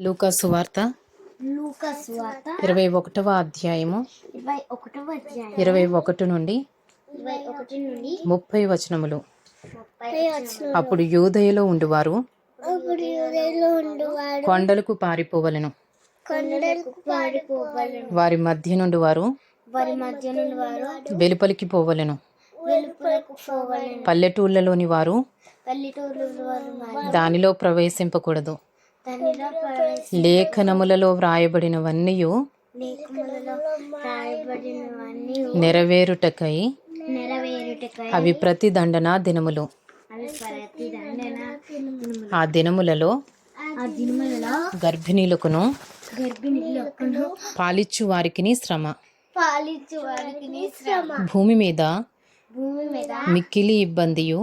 లూకాసు వార్త. ఇరవై ఒకటవ అధ్యాయము. ఇరవై ఒకటి నుండి ముప్పై వచనములు. అప్పుడు యూదయలో ఉండువారు. కొండలకు పారిపోవలెను. వారి మధ్య నుండి వారు వెలుపలికి పోవలెను. పల్లెటూళ్ళలోని వారు. దానిలో ప్రవేశింపకూడదు. లేఖనములలో వ్రాయబడినవన్నీ నెరవేరుటకై అవి ప్రతి దండన దినములు. ఆ దినములలో గర్భిణీలకును పాలిచ్చు వారికి శ్రమ. భూమి మీద మిక్కిలి ఇబ్బందియు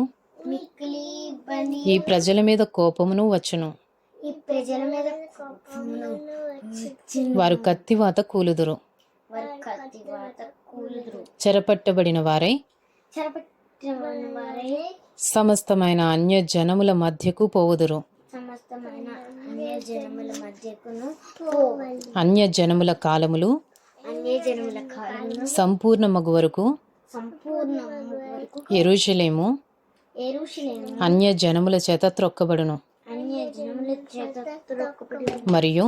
ఈ ప్రజల మీద కోపమును వచ్చును. ప్రజల మీద వారు కత్తివాత కూలుదురు. చెరపట్టబడిన వారై చెరపట్టిన వారే సమస్తమైన అన్య జనముల మధ్యకు పోవుదురు. సమస్తమైన అన్య జనముల మధ్యకును పోవాలి అన్య జనముల కాలములు అన్య జనముల కాలంలో సంపూర్ణ మగు వరకు ఎరుషలేము అన్య జనముల చేత త్రొక్కబడును. మరియు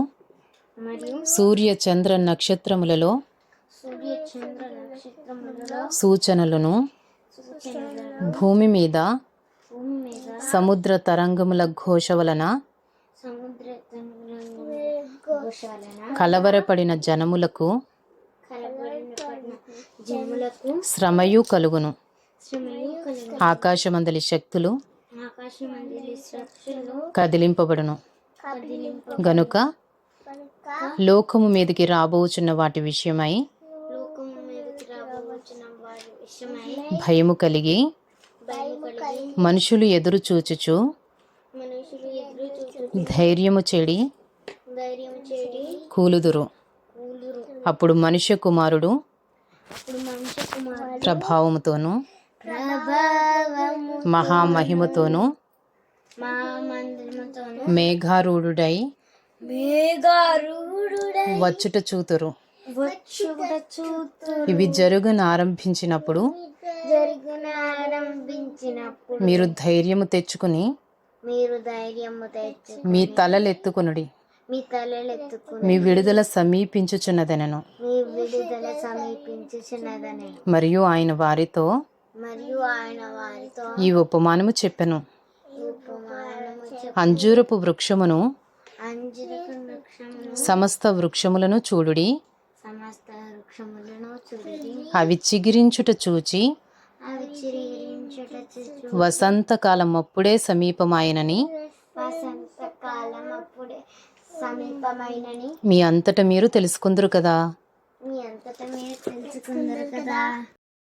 సూర్య చంద్ర నక్షత్రములలో సూచనలను భూమి మీద సముద్ర తరంగముల ఘోష వలన కలవరపడిన జనములకు శ్రమయు కలుగును. ఆకాశమందలి శక్తులు కదిలింపబడును. కదిలింప గనుక లోకము మీదకి రాబోచున్న వాటి విషయమై భయము కలిగి మనుషులు ఎదురు చూచుచు ధైర్యము చెడి కూలుదురు. అప్పుడు మనుష్య కుమారుడు ప్రభావముతోనూ ప్రభావము మహామహిమతోనూ మేఘారూఢుడై వచ్చుట చూతురు. ఇవి జరుగునారంభించినప్పుడు జరుగున ఆరంభించినప్పుడు మీరు ధైర్యము తెచ్చుకుని మీరు ధైర్యము తెచ్చు మీ తలలెత్తుకునుడి. మీ తలలెత్తుకుని మీ విడుదల సమీపించుచున్నదనను. మీ విడుదల సమీపించుచున్నదని మరియు ఆయన వారితో మరియు ఆయన వారితో ఈ ఉపమానము చెప్పెను. అంజూరపు వృక్షమును సమస్త వృక్షములను చూడుడి. అవి చిగిరించుట చూచి వసంతకాలం అప్పుడే సమీపమాయనని మీ అంతట మీరు తెలుసుకుందరు కదా. మీ అంతటా మీరు తెలుసుకుందరు కదా.